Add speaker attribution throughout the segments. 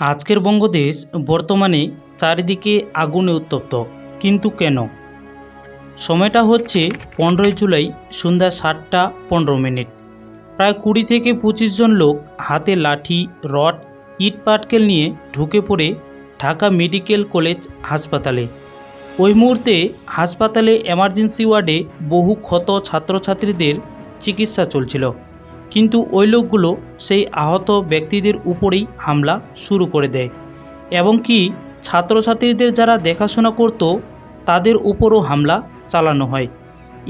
Speaker 1: আজকের বঙ্গদেশ বর্তমানে চারিদিকে আগুনে উত্তপ্ত। কিন্তু কেন? সময়টা হচ্ছে পনেরোই জুলাই, সন্ধ্যা সাতটা পনেরো মিনিট। প্রায় কুড়ি থেকে পঁচিশ জন লোক হাতে লাঠি, রড, ইট পাটকেল নিয়ে ঢুকে পড়ে ঢাকা মেডিকেল কলেজ হাসপাতালে। ওই মুহূর্তে হাসপাতালে এমার্জেন্সি ওয়ার্ডে বহু ক্ষত ছাত্রছাত্রীদের চিকিৎসা চলছিল। কিন্তু ওই লোকগুলো সেই আহত ব্যক্তিদের উপরেই হামলা শুরু করে দেয়। এবং কি ছাত্রছাত্রীদের যারা দেখাশোনা করত, তাদের উপরও হামলা চালানো হয়।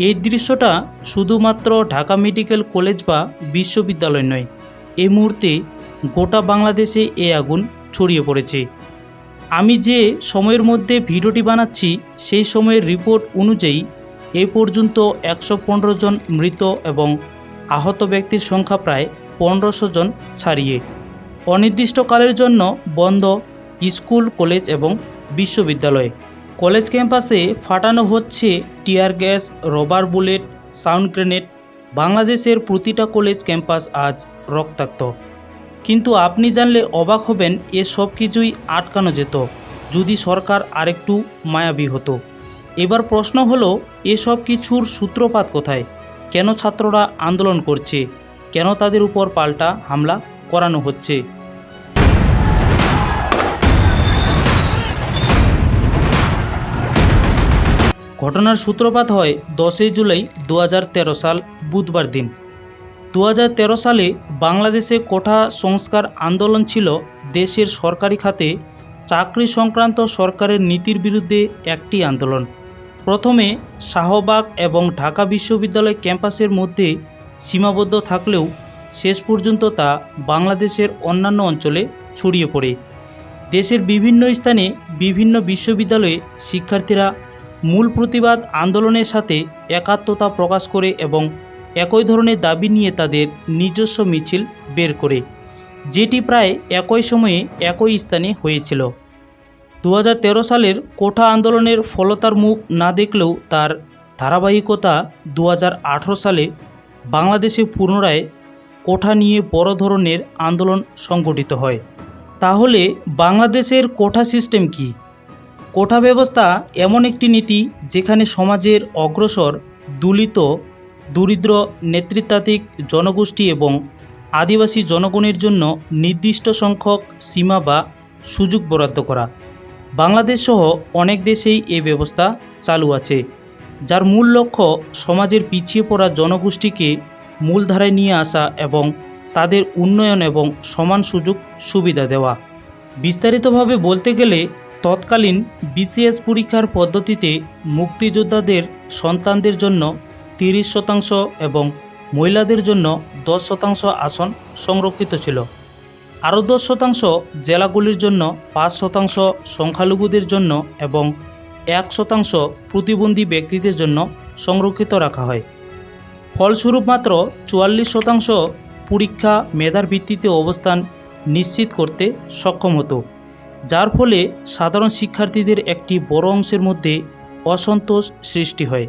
Speaker 1: এই দৃশ্যটা শুধুমাত্র ঢাকা মেডিকেল কলেজ বা বিশ্ববিদ্যালয় নয়, এই মুহূর্তে গোটা বাংলাদেশে এ আগুন ছড়িয়ে পড়েছে। আমি যে সময়ের মধ্যে ভিডিওটি বানাচ্ছি, সেই সময়ের রিপোর্ট অনুযায়ী এ পর্যন্ত একশো পনেরো জন মৃত এবং আহত ব্যক্তির সংখ্যা প্রায় পনেরোশো জন ছাড়িয়ে। অনির্দিষ্টকালের জন্য বন্ধ স্কুল, কলেজ এবং বিশ্ববিদ্যালয়। কলেজ ক্যাম্পাসে ফাটানো হচ্ছে tear gas, rubber bullet, sound grenade. বাংলাদেশের প্রতিটা কলেজ ক্যাম্পাস আজ রক্তাক্ত। কিন্তু আপনি জানলে অবাক হবেন, এ সব কিছুই আটকানো যেত। যদি সরকার আরেকটু মায়াবী হতো। এবার প্রশ্ন হলো এসব কিছুর সূত্রপাত কোথায়? কেন ছাত্ররা আন্দোলন করছে? কেন তাদের উপর পাল্টা হামলা করানো হচ্ছে? ঘটনার সূত্রপাত হয় দশই জুলাই দু হাজার তেরো সাল বুধবার দিন। দু হাজার তেরো সালে বাংলাদেশে কোঠা সংস্কার আন্দোলন ছিল দেশের সরকারি খাতে। চাকরি সংক্রান্ত সরকারের নীতির বিরুদ্ধে একটি আন্দোলন। প্রথমে শাহবাগ এবং ঢাকা বিশ্ববিদ্যালয় ক্যাম্পাসের মধ্যে সীমাবদ্ধ থাকলেও শেষ পর্যন্ত তা বাংলাদেশের অন্যান্য অঞ্চলে ছড়িয়ে পড়ে। দেশের বিভিন্ন স্থানে বিভিন্ন বিশ্ববিদ্যালয়ে শিক্ষার্থীরা মূল প্রতিবাদ আন্দোলনের সাথে একাত্মতা প্রকাশ করে এবং একই ধরনের দাবি নিয়ে তাদের নিজস্ব মিছিল বের করে, যেটি প্রায় একই সময়ে একই স্থানে হয়েছিল। দু হাজার তেরো সালের কোঠা আন্দোলনের ফলতার মুখ না দেখলেও তার ধারাবাহিকতা দু হাজার আঠেরো সালে বাংলাদেশে পুনরায় কোঠা নিয়ে বড় ধরনের আন্দোলন সংগঠিত হয়। তাহলে বাংলাদেশের কোঠা সিস্টেম কি? কোঠা ব্যবস্থা এমন একটি নীতি যেখানে সমাজের অগ্রসর, দূলিত, দরিদ্র নেতৃত্বাত্ত্বিক জনগোষ্ঠী এবং আদিবাসী জনগণের জন্য নির্দিষ্ট সংখ্যক সীমা বা সুযোগ বরাদ্দ করা। বাংলাদেশ সহ অনেক দেশেই এ ব্যবস্থা চালু আছে, যার মূল লক্ষ্য সমাজের পিছিয়ে পড়া জনগোষ্ঠীকে মূলধারায় নিয়ে আসা এবং তাদের উন্নয়ন এবং সমান সুযোগ সুবিধা দেওয়া। বিস্তারিতভাবে বলতে গেলে, তৎকালীন বিসিএস পরীক্ষার পদ্ধতিতে মুক্তিযোদ্ধাদের সন্তানদের জন্য তিরিশ শতাংশ এবং মহিলাদের জন্য দশ শতাংশ আসন সংরক্ষিত ছিল। আরও দশ শতাংশ জেলাগুলির জন্য, পাঁচ শতাংশ সংখ্যালঘুদের জন্য এবং এক শতাংশ প্রতিবন্ধী ব্যক্তিদের জন্য সংরক্ষিত রাখা হয়। ফলস্বরূপ মাত্র চুয়াল্লিশ শতাংশ পরীক্ষা মেধার ভিত্তিতে অবস্থান নিশ্চিত করতে সক্ষম হতো, যার ফলে সাধারণ শিক্ষার্থীদের একটি বড় অংশের মধ্যে অসন্তোষ সৃষ্টি হয়,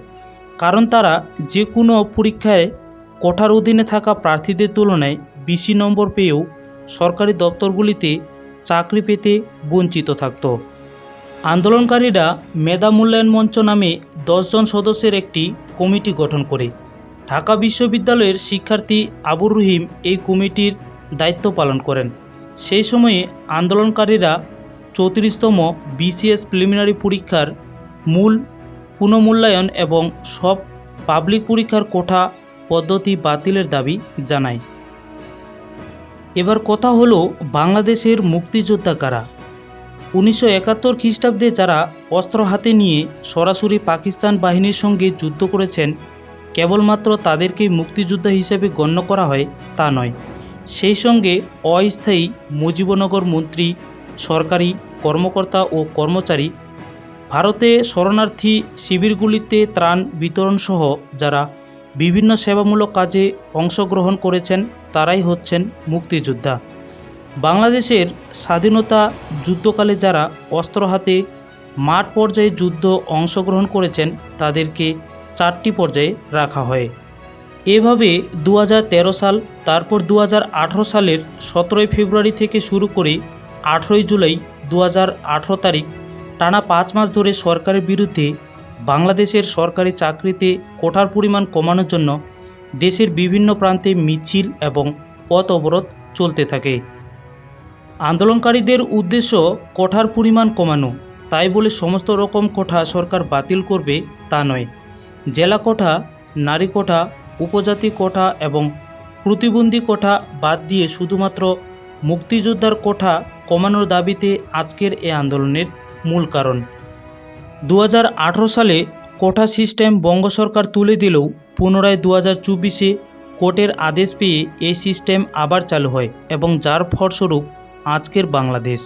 Speaker 1: কারণ তারা যে কোনো পরীক্ষায় কোঠার অধীনে থাকা প্রার্থীদের তুলনায় বেশি নম্বর পেয়েও সরকারি দপ্তরগুলিতে চাকরি পেতে বঞ্চিত থাকত। আন্দোলনকারীরা মেধা মূল্যায়ন মঞ্চ নামে দশজন সদস্যের একটি কমিটি গঠন করে। ঢাকা বিশ্ববিদ্যালয়ের শিক্ষার্থী আবুর রহিম এই কমিটির দায়িত্ব পালন করেন। সেই সময়ে আন্দোলনকারীরা চৌত্রিশতম বিসিএস প্রিলিমিনারি পরীক্ষার মূল পুনঃমূল্যায়ন এবং সব পাবলিক পরীক্ষার কোঠা পদ্ধতি বাতিলের দাবি জানায়। এবার কথা হলো বাংলাদেশের মুক্তিযোদ্ধা কারা? উনিশশো একাত্তর খ্রিস্টাব্দে যারা অস্ত্র হাতে নিয়ে সরাসরি পাকিস্তান বাহিনীর সঙ্গে যুদ্ধ করেছেন, কেবলমাত্র তাদেরকেই মুক্তিযোদ্ধা হিসেবে গণ্য করা হয় তা নয়। সেই সঙ্গে অস্থায়ী মুজিবনগর মন্ত্রী, সরকারি কর্মকর্তা ও কর্মচারী, ভারতে শরণার্থী শিবিরগুলিতে ত্রাণ বিতরণসহ যারা বিভিন্ন সেবামূলক কাজে অংশগ্রহণ করেছেন তারাই হচ্ছেন মুক্তিযোদ্ধা। বাংলাদেশের স্বাধীনতা যুদ্ধকালে যারা অস্ত্র হাতে মাঠ পর্যায়ে যুদ্ধ অংশগ্রহণ করেছেন, তাদেরকে চারটি পর্যায়ে রাখা হয়। এভাবে দু হাজার তেরো সাল, তারপর দু হাজার আঠেরো সালের সতেরোই ফেব্রুয়ারি থেকে শুরু করে আঠেরোই জুলাই দু তারিখ টানা পাঁচ মাস ধরে সরকারের বিরুদ্ধে বাংলাদেশের সরকারি চাকরিতে কোঠার পরিমাণ কমানোর জন্য দেশের বিভিন্ন প্রান্তে মিছিল এবং পথ অবরোধ চলতে থাকে। আন্দোলনকারীদের উদ্দেশ্য কোঠার পরিমাণ কমানো, তাই বলে সমস্ত রকম কোঠা সরকার বাতিল করবে তা নয়। জেলা কোঠা, নারী কোঠা, উপজাতি কোঠা এবং প্রতিবন্ধী কোঠা বাদ দিয়ে শুধুমাত্র মুক্তিযোদ্ধার কোঠা কমানোর দাবিতে আজকের এ আন্দোলনের মূল কারণ। দু হাজার আঠেরো সালে কোঠা সিস্টেম বঙ্গ সরকার তুলে দিলেও পুনরায় দু হাজার চব্বিশে কোর্টের আদেশ পেয়ে এই সিস্টেম আবার চালু হয় এবং যার ফলস্বরূপ আজকের বাংলাদেশ।